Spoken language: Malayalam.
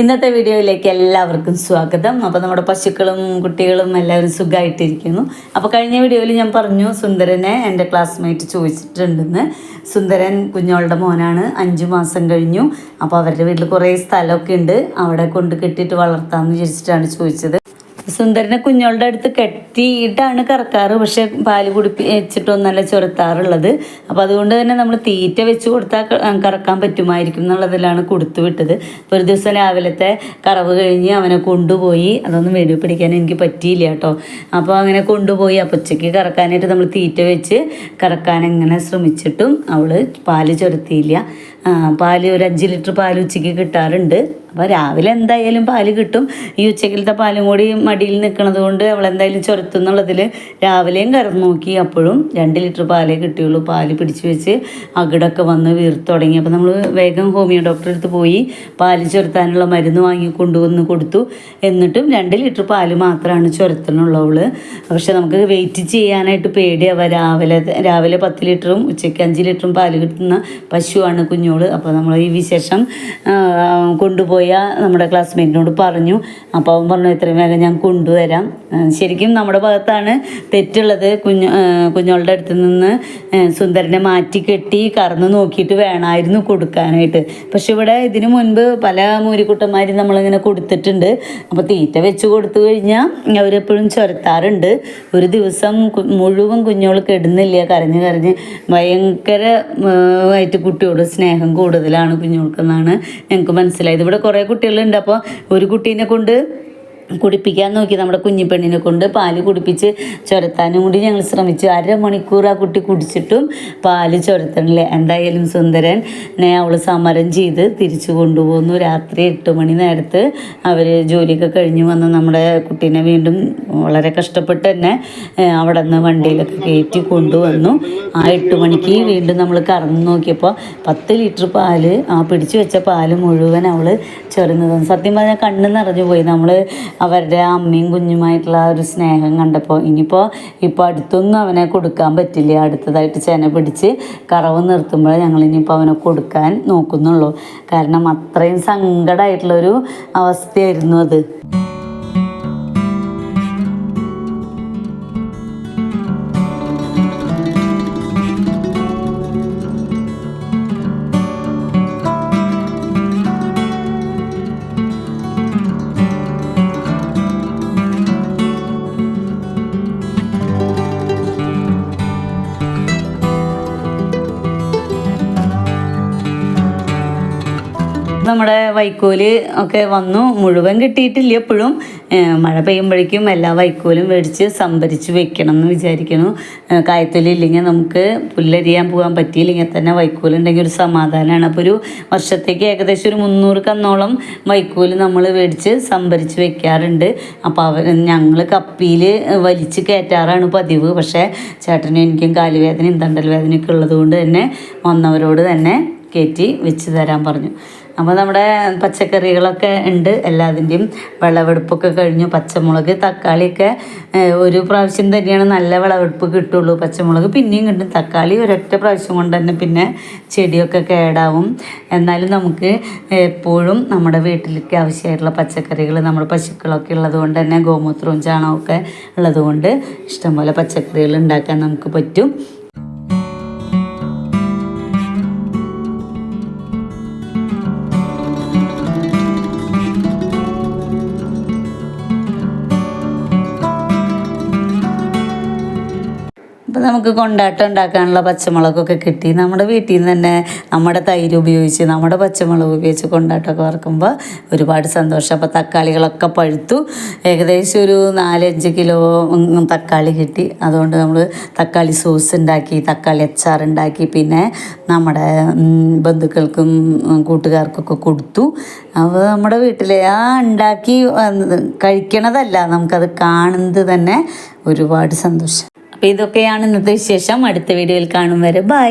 ഇന്നത്തെ വീഡിയോയിലേക്ക് എല്ലാവർക്കും സ്വാഗതം. അപ്പോൾ നമ്മുടെ പശുക്കളും കുട്ടികളും എല്ലാവരും സുഖമായിട്ടിരിക്കുന്നു അപ്പോൾ കഴിഞ്ഞ വീഡിയോയിൽ ഞാൻ പറഞ്ഞു സുന്ദരനെ എന്റെ ക്ലാസ്മേറ്റ് ചോദിച്ചിട്ടുണ്ടെന്ന്. സുന്ദരൻ കുഞ്ഞോളുടെ മോനാണ് അഞ്ച് മാസം കഴിഞ്ഞു. അപ്പോൾ അവരുടെ വീട്ടിൽ കുറേ സ്ഥലമൊക്കെ ഉണ്ട്. അവിടെ കൊണ്ട് കെട്ടിയിട്ട് വളർത്താമെന്ന് വിചാരിച്ചിട്ടാണ് ചോദിച്ചത്. സുന്ദരനെ കുഞ്ഞോളുടെ അടുത്ത് കെട്ടിയിട്ടാണ് കറക്കാറ്. പക്ഷെ പാൽ കുടിപ്പിച്ചിട്ടൊന്നല്ല ചുരത്താറുള്ളത് അപ്പോൾ അതുകൊണ്ട് തന്നെ നമ്മൾ തീറ്റ വെച്ച് കൊടുത്താൽ കറക്കാൻ പറ്റുമായിരിക്കും എന്നുള്ളതിലാണ് കൊടുത്തു വിട്ടത്. അപ്പോൾ ഒരു ദിവസം രാവിലത്തെ കറവ് കഴിഞ്ഞ് അവനെ കൊണ്ടുപോയി. അതൊന്നും വീഡിയോ പിടിക്കാൻ എനിക്ക് പറ്റിയില്ല കേട്ടോ. അപ്പോൾ അങ്ങനെ കൊണ്ടുപോയി. അപ്പോൾ ഉച്ചയ്ക്ക് കറക്കാനായിട്ട് നമ്മൾ തീറ്റ വെച്ച് കറക്കാൻ എങ്ങനെ ശ്രമിച്ചിട്ടും അവൾ പാൽ ചുരത്തിയില്ല പാൽ ഒരു അഞ്ച് ലിറ്റർ പാൽ ഉച്ചയ്ക്ക് കിട്ടാറുണ്ട്. അപ്പോൾ രാവിലെ എന്തായാലും പാൽ കിട്ടും. ഈ ഉച്ചക്കിലത്തെ പാലും കൂടി മടിയിൽ നിൽക്കുന്നത് കൊണ്ട് അവളെന്തായാലും ചുരത്തും എന്നുള്ളതിൽ രാവിലെയും കറന്ന് നോക്കി. അപ്പോഴും രണ്ട് ലിറ്റർ പാലേ കിട്ടിയുള്ളൂ. പാൽ പിടിച്ച് വെച്ച് അകിടൊക്കെ വന്ന് വീർത്ത് തുടങ്ങി. അപ്പോൾ നമ്മൾ വേഗം ഹോമിയോ ഡോക്ടറെ അടുത്ത് പോയി പാൽ ചുരത്താനുള്ള മരുന്ന് വാങ്ങി കൊണ്ടുവന്ന് കൊടുത്തു. എന്നിട്ടും രണ്ട് ലിറ്റർ പാൽ മാത്രമാണ് ചുരത്തിനുള്ളവൾ പക്ഷെ നമുക്ക് വെയിറ്റ് ചെയ്യാനായിട്ട് പേടിയാവുക രാവിലെ രാവിലെ പത്ത് ലിറ്ററും ഉച്ചയ്ക്ക് അഞ്ച് ലിറ്ററും പാൽ കിട്ടുന്ന പശുവാണ് കുഞ്ഞോൾ അപ്പോൾ നമ്മൾ ഈ വിശേഷം കൊണ്ടുപോയ നമ്മുടെ ക്ലാസ്മേറ്റിനോട് പറഞ്ഞു. അപ്പോൾ അവൻ പറഞ്ഞു ഇത്രയും വേഗം ഞാൻ കൊണ്ടുവരാം. ശരിക്കും നമ്മുടെ ഭാഗത്താണ് തെറ്റുള്ളത്. കുഞ്ഞു കുഞ്ഞോളുടെ അടുത്ത് നിന്ന് സുന്ദരനെ മാറ്റി കെട്ടി കറന്ന് നോക്കിയിട്ട് വേണമായിരുന്നു കൊടുക്കാനായിട്ട്. പക്ഷെ ഇവിടെ ഇതിനു മുൻപ് പല മൂരിക്കുട്ടന്മാരും നമ്മളിങ്ങനെ കൊടുത്തിട്ടുണ്ട്. അപ്പോൾ തീറ്റ വെച്ച് കൊടുത്തു കഴിഞ്ഞാൽ അവരെപ്പോഴും ചുരത്താറുണ്ട്. ഒരു ദിവസം മുഴുവൻ കുഞ്ഞോൾ കെടുന്നില്ല. കരഞ്ഞ് കരഞ്ഞ് ഭയങ്കര ആയിട്ട് കുട്ടിയോട് സ്നേഹം കൂടുതലാണ് കുഞ്ഞുങ്ങൾക്കെന്നാണ് ഞങ്ങൾക്ക് മനസ്സിലായത്. ഇവിടെ കുറേ കുട്ടികളുണ്ട്. അപ്പോൾ ഒരു കുട്ടീനെ കൊണ്ട് കുടിപ്പിക്കാൻ നോക്കി നമ്മുടെ കുഞ്ഞിപ്പെണ്ണിനെ കൊണ്ട് പാൽ കുടിപ്പിച്ച് ചുരത്താനും കൂടി ഞങ്ങൾ ശ്രമിച്ചു. അരമണിക്കൂർ ആ കുട്ടി കുടിച്ചിട്ടും പാൽ ചുരത്തണില്ല. എന്തായാലും സുന്ദരൻ നെ അവൾ സമരം ചെയ്ത് തിരിച്ചു കൊണ്ടുപോകുന്നു. രാത്രി എട്ട് മണി നേരത്ത് അവർ ജോലിയൊക്കെ കഴിഞ്ഞ് വന്ന് നമ്മുടെ കുട്ടീനെ വീണ്ടും വളരെ കഷ്ടപ്പെട്ട് തന്നെ അവിടെ നിന്ന് വണ്ടിയിലൊക്കെ കയറ്റി കൊണ്ടുവന്നു. ആ എട്ട് മണിക്ക് വീണ്ടും നമ്മൾ കറന്നു നോക്കിയപ്പോൾ പത്ത് ലിറ്റർ പാൽ ആ പിടിച്ചു വെച്ച പാൽ മുഴുവൻ അവൾ ചെറുന്നത് സത്യം പറഞ്ഞാൽ കണ്ണ് നിറഞ്ഞു പോയി. നമ്മൾ അവരുടെ അമ്മയും കുഞ്ഞുമായിട്ടുള്ള ഒരു സ്നേഹം കണ്ടപ്പോൾ ഇനിയിപ്പോൾ ഇപ്പോൾ അടുത്തൊന്നും അവനെ കൊടുക്കാൻ പറ്റില്ല. അടുത്തതായിട്ട് ചെന പിടിച്ച് കറവ് നിർത്തുമ്പോൾ ഞങ്ങൾ ഇനിയിപ്പോൾ അവനെ കൊടുക്കാൻ നോക്കുന്നുള്ളൂ. കാരണം അത്രയും സങ്കടമായിട്ടുള്ളൊരു അവസ്ഥയായിരുന്നു അത്. നമ്മുടെ വൈക്കോൽ ഒക്കെ വന്നു. മുഴുവൻ കിട്ടിയിട്ടില്ല എപ്പോഴും. മഴ പെയ്യുമ്പോഴേക്കും എല്ലാ വൈക്കോലും മേടിച്ച് സംഭരിച്ച് വെക്കണം എന്ന് വിചാരിക്കുന്നു. കായത്തൊലി കായത്തൊലില്ലെങ്കിൽ നമുക്ക് പുല്ലരിയാൻ പോകാൻ പറ്റിയില്ലെങ്കിൽ തന്നെ വൈക്കോലുണ്ടെങ്കിൽ ഒരു സമാധാനമാണ്. അപ്പോൾ ഒരു വർഷത്തേക്ക് ഏകദേശം ഒരു മുന്നൂറ് കന്നോളം വൈക്കോൽ നമ്മൾ മേടിച്ച് സംഭരിച്ച് വെക്കാറുണ്ട്. അപ്പോൾ അവർ ഞങ്ങൾ കപ്പിയിൽ വലിച്ച് കയറ്റാറാണ് പതിവ്. പക്ഷേ ചേട്ടനും എനിക്കും കാലുവേദനയും തണ്ടൽ വേദനയൊക്കെ ഉള്ളതുകൊണ്ട് തന്നെ വന്നവരോട് തന്നെ കയറ്റി വെച്ച് തരാൻ പറഞ്ഞു. അപ്പോൾ നമ്മുടെ പച്ചക്കറികളൊക്കെ ഉണ്ട് എല്ലാതിന്റെയും വിളവെടുപ്പൊക്കെ കഴിഞ്ഞു. പച്ചമുളക് തക്കാളിയൊക്കെ ഒരു പ്രാവശ്യം തന്നെയാണ് നല്ല വിളവെടുപ്പ് കിട്ടുള്ളൂ. പച്ചമുളക് പിന്നെയും കിട്ടും. തക്കാളി ഒരൊറ്റ പ്രാവശ്യം കൊണ്ട് തന്നെ പിന്നെ ചെടിയൊക്കെ കേടാവും. എന്നാലും നമുക്ക് എപ്പോഴും നമ്മുടെ വീട്ടിലേക്ക് ആവശ്യമായിട്ടുള്ള പച്ചക്കറികൾ നമ്മുടെ പശുക്കളൊക്കെ ഉള്ളത് കൊണ്ട് തന്നെ ഗോമൂത്രവും ചാണകമൊക്കെ ഉള്ളതുകൊണ്ട് ഇഷ്ടംപോലെ പച്ചക്കറികൾ ഉണ്ടാക്കാൻ നമുക്ക് പറ്റും. അപ്പോൾ നമുക്ക് കൊണ്ടാട്ടം ഉണ്ടാക്കാനുള്ള പച്ചമുളകൊക്കെ കിട്ടി. നമ്മുടെ വീട്ടിൽ നിന്ന് തന്നെ നമ്മുടെ തൈര് ഉപയോഗിച്ച് നമ്മുടെ പച്ചമുളക് ഉപയോഗിച്ച് കൊണ്ടാട്ടമൊക്കെ വറക്കുമ്പോൾ ഒരുപാട് സന്തോഷം. അപ്പോൾ തക്കാളികളൊക്കെ പഴുത്തു. ഏകദേശം ഒരു നാലഞ്ച് കിലോ തക്കാളി കിട്ടി. അതുകൊണ്ട് നമ്മൾ തക്കാളി സോസ് ഉണ്ടാക്കി തക്കാളി അച്ചാർ ഉണ്ടാക്കി. പിന്നെ നമ്മുടെ ബന്ധുക്കൾക്കും കൂട്ടുകാർക്കൊക്കെ കൊടുത്തു. അപ്പോൾ നമ്മുടെ വീട്ടിലെ ആ ഉണ്ടാക്കി കഴിക്കണതല്ല. നമുക്കത് കാണുന്നത് തന്നെ ഒരുപാട് സന്തോഷം. അപ്പോൾ ഇതൊക്കെയാണ് ഇന്നത്തെ വിശേഷം. അടുത്ത വീഡിയോയിൽ കാണും വരെ. ബൈ